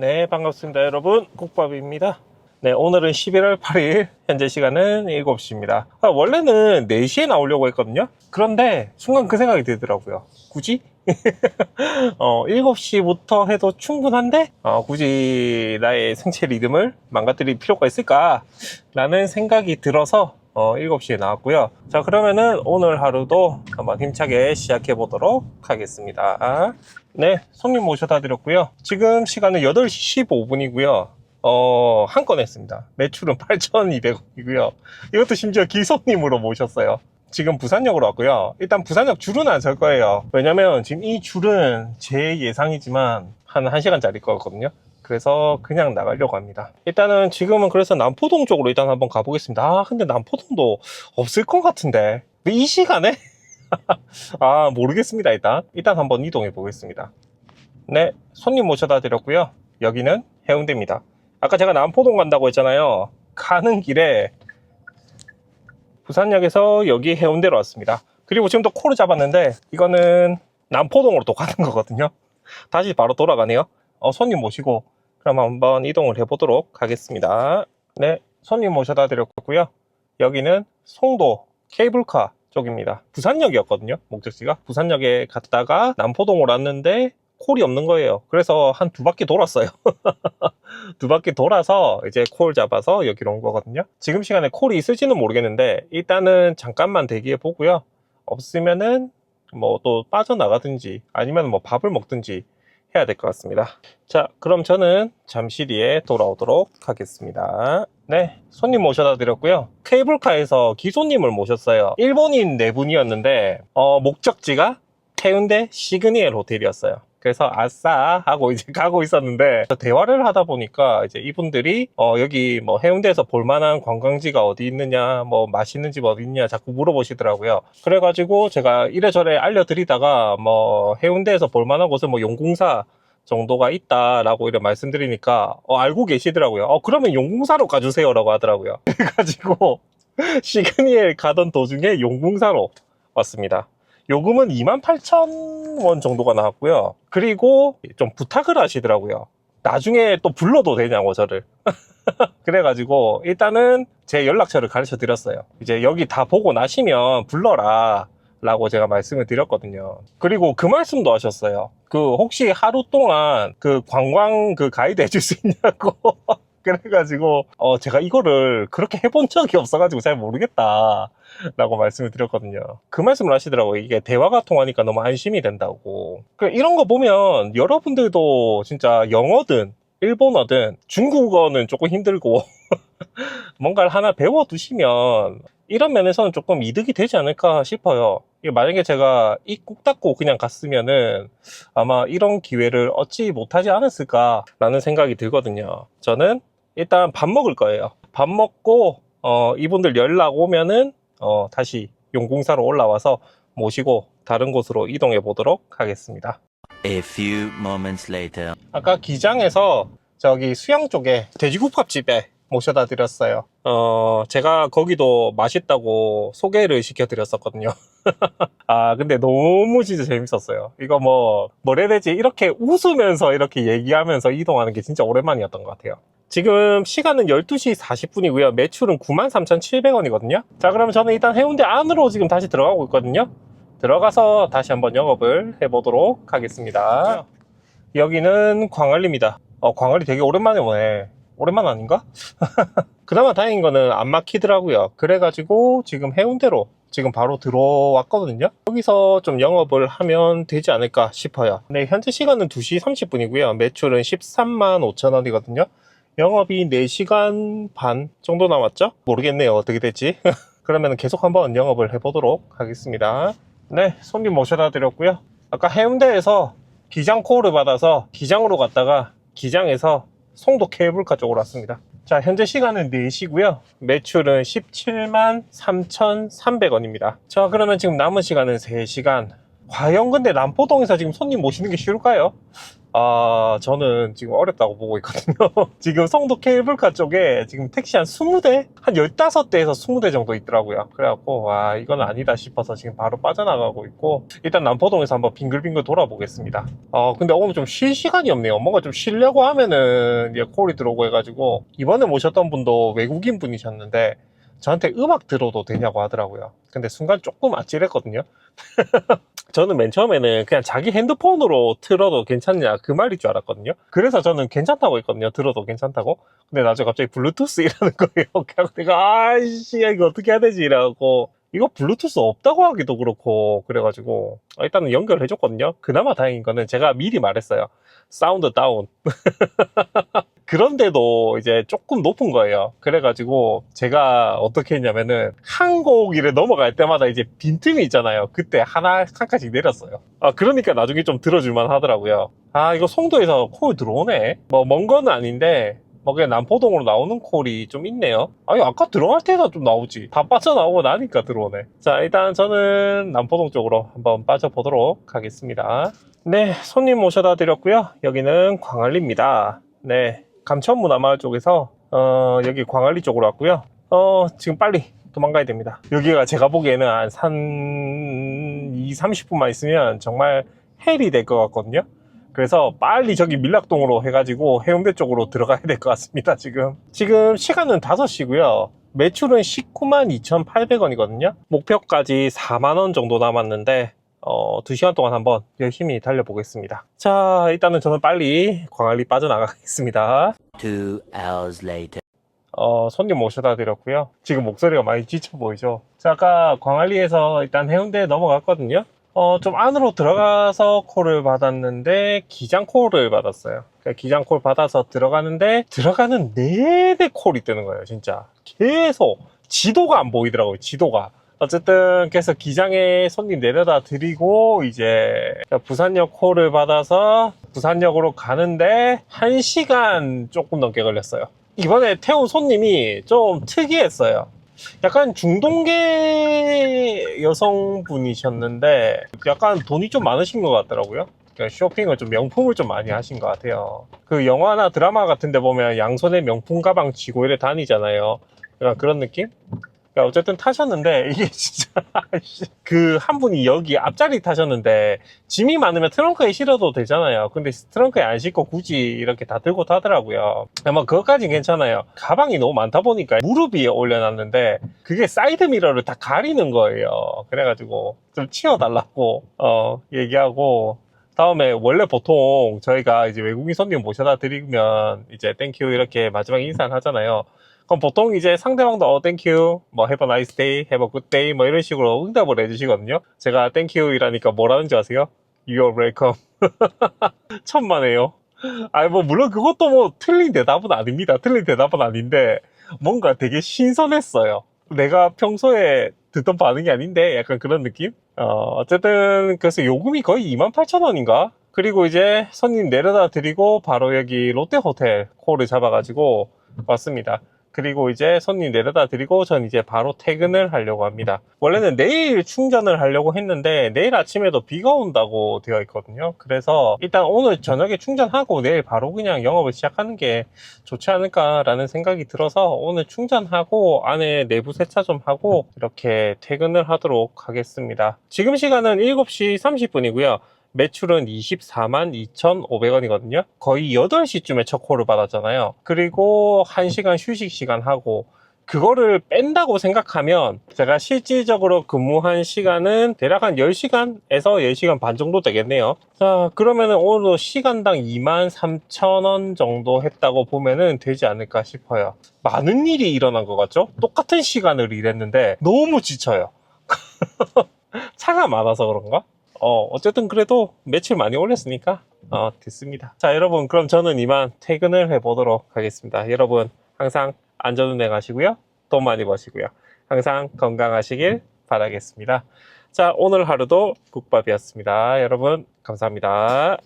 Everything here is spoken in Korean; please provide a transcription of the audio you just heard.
네, 반갑습니다, 여러분. 국밥입니다. 네, 오늘은 11월 8일, 현재 시간은 7시입니다. 아, 원래는 4시에 나오려고 했거든요? 그런데 순간 그 생각이 들더라고요. 굳이? 어, 7시부터 해도 충분한데, 어, 굳이 나의 생체 리듬을 망가뜨릴 필요가 있을까? 라는 생각이 들어서, 어, 7시에 나왔고요. 자, 그러면은 오늘 하루도 한번 힘차게 시작해 보도록 하겠습니다. 네, 손님 모셔다 드렸고요. 지금 시간은 8시 15분이고요. 어, 한 건 했습니다. 매출은 8,200원이고요. 이것도 심지어 기손님으로 모셨어요. 지금 부산역으로 왔고요. 일단 부산역 줄은 안 설 거예요. 왜냐면 지금 이 줄은 제 예상이지만 한 1시간짜리 거거든요. 그래서 그냥 나가려고 합니다. 일단은 지금은 그래서 남포동 쪽으로 일단 한번 가보겠습니다. 아, 근데 남포동도 없을 것 같은데. 왜이 시간에? 아, 모르겠습니다, 일단. 일단 한번 이동해 보겠습니다. 네, 손님 모셔다 드렸고요. 여기는 해운대입니다. 아까 제가 남포동 간다고 했잖아요. 가는 길에 부산역에서 여기 해운대로 왔습니다. 그리고 지금 또 코를 잡았는데 이거는 남포동으로 또 가는 거거든요. 다시 바로 돌아가네요. 어, 손님 모시고 그럼 한번 이동을 해보도록 하겠습니다. 네, 손님 모셔다 드렸고요. 여기는 송도 케이블카 쪽입니다. 부산역이었거든요. 목적지가 부산역에 갔다가 남포동으로 왔는데 콜이 없는 거예요. 그래서 한 두 바퀴 돌았어요. 두 바퀴 돌아서 이제 콜 잡아서 여기로 온 거거든요. 지금 시간에 콜이 있을지는 모르겠는데 일단은 잠깐만 대기해 보고요. 없으면은 뭐 또 빠져나가든지 아니면 뭐 밥을 먹든지 해야 될 것 같습니다. 자, 그럼 저는 잠시 뒤에 돌아오도록 하겠습니다. 네, 손님 모셔다 드렸고요. 케이블카에서 기손님을 모셨어요. 일본인 네 분이었는데 어, 목적지가 해운대 시그니엘 호텔이었어요. 그래서 아싸 하고 이제 가고 있었는데 대화를 하다 보니까 이제 이분들이 어 여기 뭐 해운대에서 볼만한 관광지가 어디 있느냐 뭐 맛있는 집 어디 있냐 자꾸 물어보시더라고요. 그래가지고 제가 이래저래 알려드리다가 뭐 해운대에서 볼만한 곳은 뭐 용궁사 정도가 있다라고 이렇게 말씀드리니까 어, 알고 계시더라고요. 어 그러면 용궁사로 가주세요라고 하더라고요. 그래가지고 시그니엘 가던 도중에 용궁사로 왔습니다. 요금은 28,000원 정도가 나왔고요. 그리고 좀 부탁을 하시더라고요. 나중에 또 불러도 되냐고 저를. 그래가지고 일단은 제 연락처를 가르쳐 드렸어요. 이제 여기 다 보고 나시면 불러라. 라고 제가 말씀을 드렸거든요. 그리고 그 말씀도 하셨어요. 그 혹시 하루 동안 그 관광 그 가이드 해줄 수 있냐고. 그래가지고 어 제가 이거를 그렇게 해본 적이 없어가지고 잘 모르겠다. 라고 말씀을 드렸거든요. 그 말씀을 하시더라고요. 이게 대화가 통하니까 너무 안심이 된다고. 그 이런 거 보면 여러분들도 진짜 영어든 일본어든 중국어는 조금 힘들고 뭔가를 하나 배워 두시면 이런 면에서는 조금 이득이 되지 않을까 싶어요. 만약에 제가 입꾹 닫고 그냥 갔으면은 아마 이런 기회를 얻지 못하지 않았을까라는 생각이 들거든요. 저는 일단 밥 먹을 거예요. 밥 먹고 어, 이분들 연락 오면은 어, 다시 용궁사로 올라와서 모시고 다른 곳으로 이동해 보도록 하겠습니다. A few moments later. 아까 기장에서 저기 수영 쪽에 돼지국밥집에 모셔다 드렸어요. 어, 제가 거기도 맛있다고 소개를 시켜 드렸었거든요. 아, 근데 너무 진짜 재밌었어요. 이거 뭐, 해야 되지? 이렇게 웃으면서 이렇게 얘기하면서 이동하는 게 진짜 오랜만이었던 것 같아요. 지금 시간은 12시 40분이고요. 매출은 93,700원이거든요. 자, 그럼 저는 일단 해운대 안으로 지금 다시 들어가고 있거든요. 들어가서 다시 한번 영업을 해보도록 하겠습니다. 여기는 광안리입니다. 어, 광안리 되게 오랜만에 오네. 오랜만 아닌가? 그나마 다행인 거는 안 막히더라고요. 그래가지고 지금 해운대로 지금 바로 들어왔거든요. 여기서 좀 영업을 하면 되지 않을까 싶어요. 네, 현재 시간은 2시 30분이고요. 매출은 13만 5천 원이거든요. 영업이 4시간 반 정도 남았죠? 모르겠네요. 어떻게 될지. 그러면 계속 한번 영업을 해보도록 하겠습니다. 네, 손님 모셔다 드렸고요. 아까 해운대에서 기장 콜을 받아서 기장으로 갔다가 기장에서 송도 케이블카 쪽으로 왔습니다. 자, 현재 시간은 4시고요. 매출은 17만 3,300원입니다. 자, 그러면 지금 남은 시간은 3시간. 과연 근데 남포동에서 지금 손님 모시는 게 쉬울까요? 아, 저는 지금 어렵다고 보고 있거든요. 지금 성도 케이블카 쪽에 지금 택시 한 20대? 한 15대에서 20대 정도 있더라고요. 그래갖고, 와, 이건 아니다 싶어서 지금 바로 빠져나가고 있고, 일단 남포동에서 한번 빙글빙글 돌아보겠습니다. 어, 근데 오늘 좀 쉴 시간이 없네요. 뭔가 좀 쉬려고 하면은, 이제 콜이 들어오고 해가지고, 이번에 모셨던 분도 외국인 분이셨는데, 저한테 음악 들어도 되냐고 하더라고요. 근데 순간 조금 아찔했거든요. 저는 맨 처음에는 그냥 자기 핸드폰으로 틀어도 괜찮냐 그 말일 줄 알았거든요. 그래서 저는 괜찮다고 했거든요. 들어도 괜찮다고. 근데 나중에 갑자기 블루투스 이라는 거예요. 그래서 내가 아이씨 야, 이거 어떻게 해야 되지 이라고 이거 블루투스 없다고 하기도 그렇고 그래가지고 어, 일단은 연결해 줬거든요. 그나마 다행인 거는 제가 미리 말했어요. 사운드 다운. 그런데도 이제 조금 높은 거예요. 그래가지고 제가 어떻게 했냐면은 한 곡이를 넘어갈 때마다 이제 빈틈이 있잖아요. 그때 하나, 한 칸씩 내렸어요. 아, 그러니까 나중에 좀 들어줄만 하더라고요. 아, 이거 송도에서 콜 들어오네? 뭐, 먼 건 아닌데, 뭐, 그냥 남포동으로 나오는 콜이 좀 있네요. 아니, 아까 들어갈 때가 좀 나오지. 다 빠져나오고 나니까 들어오네. 자, 일단 저는 남포동 쪽으로 한번 빠져보도록 하겠습니다. 네, 손님 모셔다 드렸고요. 여기는 광안리입니다. 네, 감천문화마을 쪽에서 어, 여기 광안리 쪽으로 왔고요. 어, 지금 빨리 도망가야 됩니다. 여기가 제가 보기에는 한 3, 2, 30분만 있으면 정말 헬이 될 것 같거든요. 그래서 빨리 저기 밀락동으로 해가지고 해운대 쪽으로 들어가야 될 것 같습니다, 지금. 지금 시간은 5시고요. 매출은 19만 2,800원이거든요. 목표까지 4만원 정도 남았는데, 어, 2시간 동안 한번 열심히 달려보겠습니다. 자, 일단은 저는 빨리 광안리 빠져나가겠습니다. Two hours later. 어, 손님 모셔다 드렸고요. 지금 목소리가 많이 지쳐 보이죠? 자, 아까 광안리에서 일단 해운대에 넘어갔거든요. 어, 좀 안으로 들어가서 콜을 받았는데, 기장 콜을 받았어요. 그러니까 기장 콜 받아서 들어가는데, 들어가는 내내 콜이 뜨는 거예요, 진짜. 계속. 지도가 안 보이더라고요, 지도가. 어쨌든, 그래서 기장에 손님 내려다 드리고, 이제, 부산역 콜을 받아서, 부산역으로 가는데, 1시간 조금 넘게 걸렸어요. 이번에 태운 손님이 좀 특이했어요. 약간 중동계 여성분이셨는데 약간 돈이 좀 많으신 것 같더라고요. 그러니까 쇼핑을 좀 명품을 좀 많이 하신 것 같아요. 그 영화나 드라마 같은 데 보면 양손에 명품 가방 쥐고 이래 다니잖아요. 그런 느낌? 그러니까 어쨌든 타셨는데 이게 진짜 그 한 분이 여기 앞자리 타셨는데 짐이 많으면 트렁크에 실어도 되잖아요. 근데 트렁크에 안 싣고 굳이 이렇게 다 들고 타더라고요. 아마 그것까진 괜찮아요. 가방이 너무 많다 보니까 무릎 위에 올려놨는데 그게 사이드 미러를 다 가리는 거예요. 그래가지고 좀 치워달라고 어 얘기하고 다음에 원래 보통 저희가 이제 외국인 손님 모셔다 드리면 이제 땡큐 이렇게 마지막에 인사를 하잖아요. 그럼 보통 이제 상대방도 어 땡큐 뭐 day, have a good day 뭐 이런 식으로 응답을 해주시거든요. 제가 땡큐 이라니까 뭐라는지 아세요? You're welcome. 천만에요. 아니 뭐 물론 그것도 뭐 틀린 대답은 아닙니다. 틀린 대답은 아닌데 뭔가 되게 신선했어요. 내가 평소에 듣던 반응이 아닌데 약간 그런 느낌? 어, 어쨌든 그래서 요금이 거의 28,000원인가? 그리고 이제 손님 내려다 드리고 바로 여기 롯데호텔 콜을 잡아가지고 왔습니다. 그리고 이제 손님 내려다 드리고 전 이제 바로 퇴근을 하려고 합니다. 원래는 내일 충전을 하려고 했는데 내일 아침에도 비가 온다고 되어 있거든요. 그래서 일단 오늘 저녁에 충전하고 내일 바로 그냥 영업을 시작하는 게 좋지 않을까라는 생각이 들어서 오늘 충전하고 안에 내부 세차 좀 하고 이렇게 퇴근을 하도록 하겠습니다. 지금 시간은 7시 30분이고요. 매출은 24만 2,500원이거든요. 거의 8시쯤에 첫 콜을 받았잖아요. 그리고 1시간 휴식 시간 하고 그거를 뺀다고 생각하면 제가 실질적으로 근무한 시간은 대략 한 10시간에서 10시간 반 정도 되겠네요. 자, 그러면은 오늘도 시간당 23,000원 정도 했다고 보면은 되지 않을까 싶어요. 많은 일이 일어난 것 같죠? 똑같은 시간을 일했는데 너무 지쳐요. 차가 많아서 그런가? 어, 어쨌든 그래도 매출 많이 올렸으니까, 어, 됐습니다. 자, 여러분, 그럼 저는 이만 퇴근을 해보도록 하겠습니다. 여러분, 항상 안전운행 하시고요. 돈 많이 버시고요. 항상 건강하시길 바라겠습니다. 자, 오늘 하루도 국밥이었습니다. 여러분, 감사합니다.